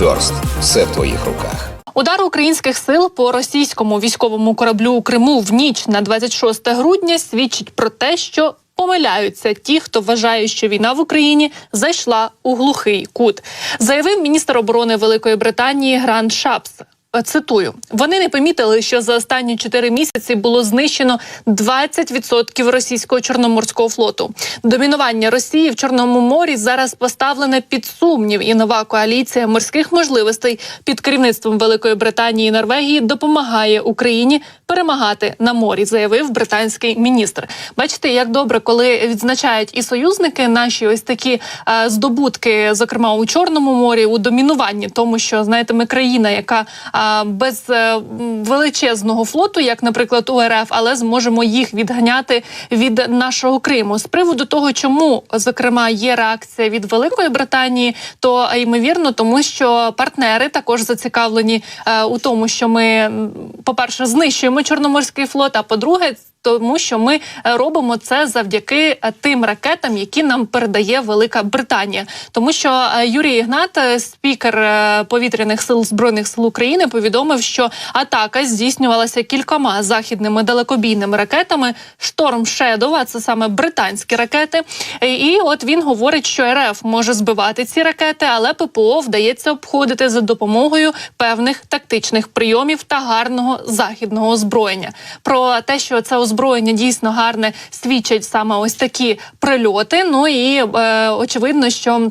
Фьорст. Все в твоїх руках. Удар українських сил по російському військовому кораблю у Криму в ніч на 26 грудня свідчить про те, що помиляються ті, хто вважає, що війна в Україні зайшла у глухий кут, заявив міністр оборони Великої Британії Гранд Шапс. Цитую, вони не помітили, що за останні чотири місяці було знищено 20% російського чорноморського флоту. Домінування Росії в Чорному морі зараз поставлене під сумнів, і нова коаліція морських можливостей під керівництвом Великої Британії і Норвегії допомагає Україні перемагати на морі, заявив британський міністр. Бачите, як добре, коли відзначають і союзники наші ось такі е, здобутки, зокрема у Чорному морі, у домінуванні, тому що знаєте, ми країна, яка без е, величезного флоту, як, наприклад, у РФ, але зможемо їх відганяти від нашого Криму. З приводу того, чому зокрема є реакція від Великої Британії, то ймовірно, тому що партнери також зацікавлені е, у тому, що ми, по-перше, знищуємо чорноморський флот. А по-друге, тому що ми е, робимо це завдяки тим ракетам, які нам передає Велика Британія. Тому що Юрій Ігнат, спікер повітряних сил збройних сил України, повідомив, що атака здійснювалася кількома західними далекобійними ракетами. Шторм Шедов, а це саме британські ракети. І от він говорить, що РФ може збивати ці ракети, але ППО вдається обходити за допомогою певних тактичних прийомів та гарного західного озброєння. Про те, що це озброєння дійсно гарне, свідчать саме ось такі прильоти. Ну і е, очевидно, що.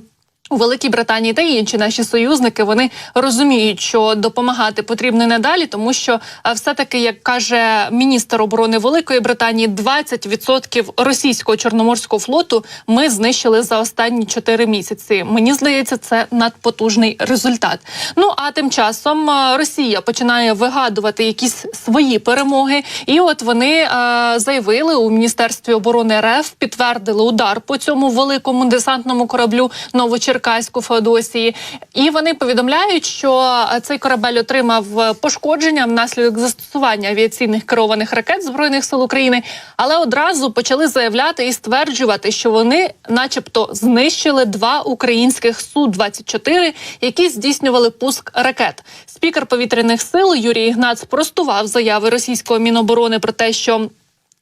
У Великій Британії та інші наші союзники вони розуміють, що допомагати потрібно не далі, тому що все таки, як каже міністр оборони Великої Британії, 20% російського чорноморського флоту ми знищили за останні 4 місяці. Мені здається, це надпотужний результат. Ну а тим часом е, Росія починає вигадувати якісь свої перемоги, і от вони е, заявили у міністерстві оборони РФ, підтвердили удар по цьому великому десантному кораблю Новочеркаську Феодосії. І вони повідомляють, що е, цей корабель отримав е, пошкодження внаслідок застосування авіаційних керованих ракет збройних сил України, але одразу почали заявляти і стверджувати, що вони, начебто, знищили два українських су 24 які здійснювали пуск ракет. Спікер повітряних сил Юрій Ігнат спростував заяви російського міноборони про те, що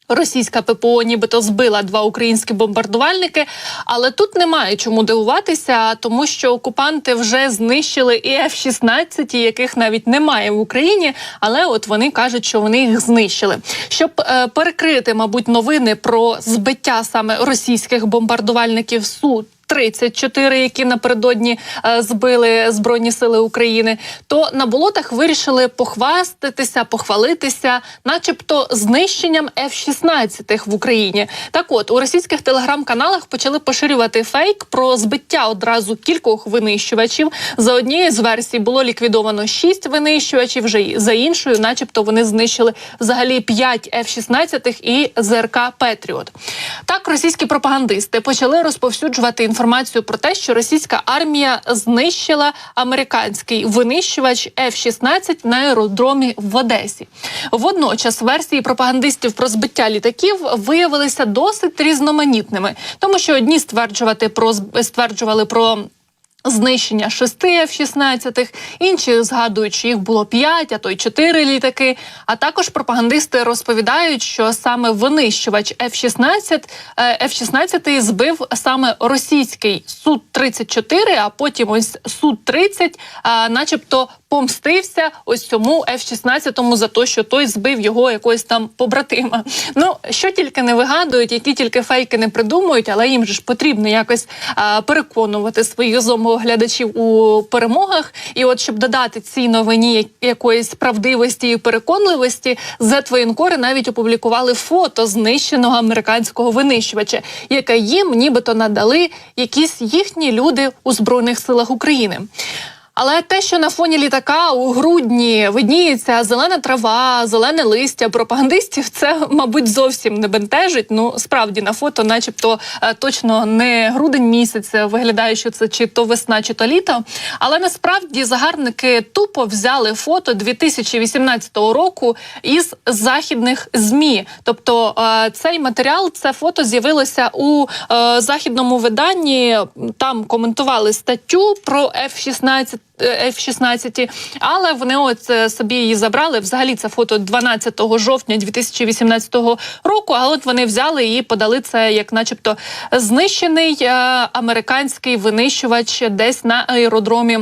Російська ППО нібито збила два українські бомбардувальники, але тут немає чому дивуватися, тому що окупанти вже знищили і F-16, яких навіть немає в Україні. Але от вони кажуть, що вони їх знищили. Щоб е, перекрити, мабуть, новини про збиття саме російських бомбардувальників су 34, які напередодні е, збили збройні сили України, то на болотах вирішили похвастатися, похвалитися, начебто, знищенням F-16 в Україні. Так, от у російських телеграм-каналах почали поширювати фейк про збиття одразу кількох винищувачів. За однією з версій було ліквідовано шість винищувачів. Вже за іншою, начебто, вони знищили взагалі 5 F-16 і ЗРК Петріот. Так, російські пропагандисти почали розповсюджувати інформацію про те, що російська армія знищила американський винищувач F-16 на аеродромі в Одесі. Водночас версії пропагандистів про збиття літаків виявилися досить різноманітними, тому що одні стверджувати про стверджували про. Знищення шести F-16, інші згадують, що їх було 5, а то й 4 літаки. А також пропагандисти розповідають, що саме винищувач F-16, е, F-16 збив саме російський Су-34, а потім ось Су-30, а, начебто помстився ось цьому F-16 за те, що той збив його якогось там побратима. Ну що тільки не вигадують, які тільки фейки не придумують, але їм же ж потрібно якось переконувати своїх зомоглядачів у перемогах. І от щоб додати цій новині якоїсь правдивості і переконливості, Зетвоєнкори навіть опублікували фото знищеного американського винищувача, яке їм нібито надали якісь їхні люди у збройних силах України. Але те, що на фоні літака у грудні видніється зелена трава, зелене листя пропагандистів, це мабуть зовсім не бентежить. Ну справді на фото, начебто, е, точно не грудень місяць е, виглядає, що це чи то весна, чи то літо. Але насправді загарбники тупо взяли фото 2018 року із західних змі. Тобто е, цей матеріал, це фото з'явилося у західному виданні. Там коментували статтю про F-16 е, F-16, але вони от е, собі її забрали. Взагалі це фото 12 жовтня 2018 року. А от вони взяли і подали це як, начебто, знищений е, американський винищувач десь на аеродромі.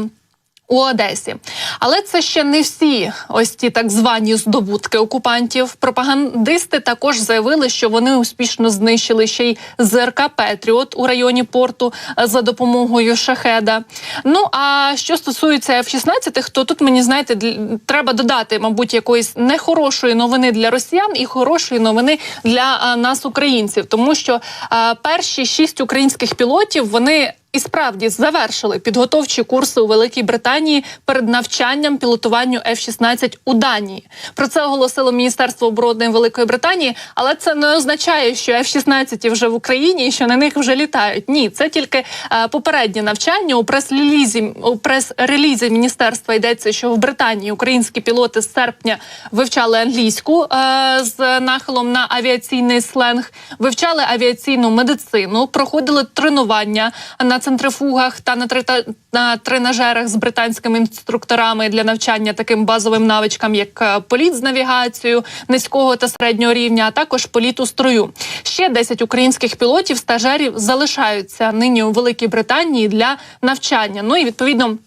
У Одесі, але це ще не всі ось ті так звані здобутки окупантів. Пропагандисти також заявили, що вони успішно знищили ще й ЗРК Петріот у районі порту е, за допомогою шахеда. Ну а що стосується F-16, то тут мені знаєте, треба додати, мабуть, якоїсь нехорошої новини для росіян і хорошої новини для а, нас, українців, тому що а, перші шість українських пілотів вони. І справді завершили підготовчі курси у Великій Британії перед навчанням пілотуванню F-16 у Данії. Про це оголосило Міністерство оборони Великої Британії, але це не означає, що F-16 вже в Україні і що на них вже літають. Ні, це тільки е, попереднє навчання у прес-релізі у прес-релізі міністерства йдеться, що в Британії українські пілоти з серпня вивчали англійську е, з нахилом на авіаційний сленг, вивчали авіаційну медицину, проходили тренування на центрифугах та на, трета- на тренажерах з британськими інструкторами для навчання таким базовим навичкам, як е, політ з навігацією низького та середнього рівня, а також політ у строю. Ще 10 українських пілотів стажерів залишаються нині у Великій Британії для навчання. Ну і відповідно.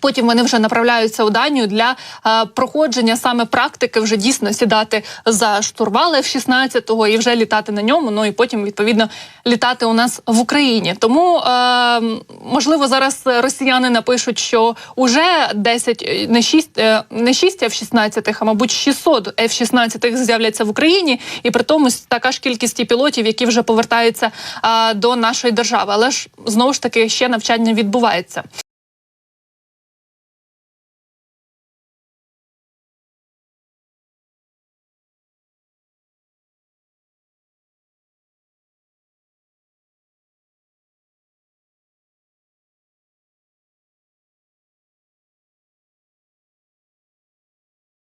Потім вони вже направляються у Данію для е, проходження саме практики, вже дійсно сідати за штурвали F-16 і вже літати на ньому. Ну і потім відповідно літати у нас в Україні. Тому е, можливо зараз росіяни напишуть, що уже 10, е, не 6, е, не 6 F-16, а мабуть 600 F-16 з'являться в Україні, і при тому така ж кількість пілотів, які вже повертаються е, до нашої держави. Але ж знову ж таки ще навчання відбувається.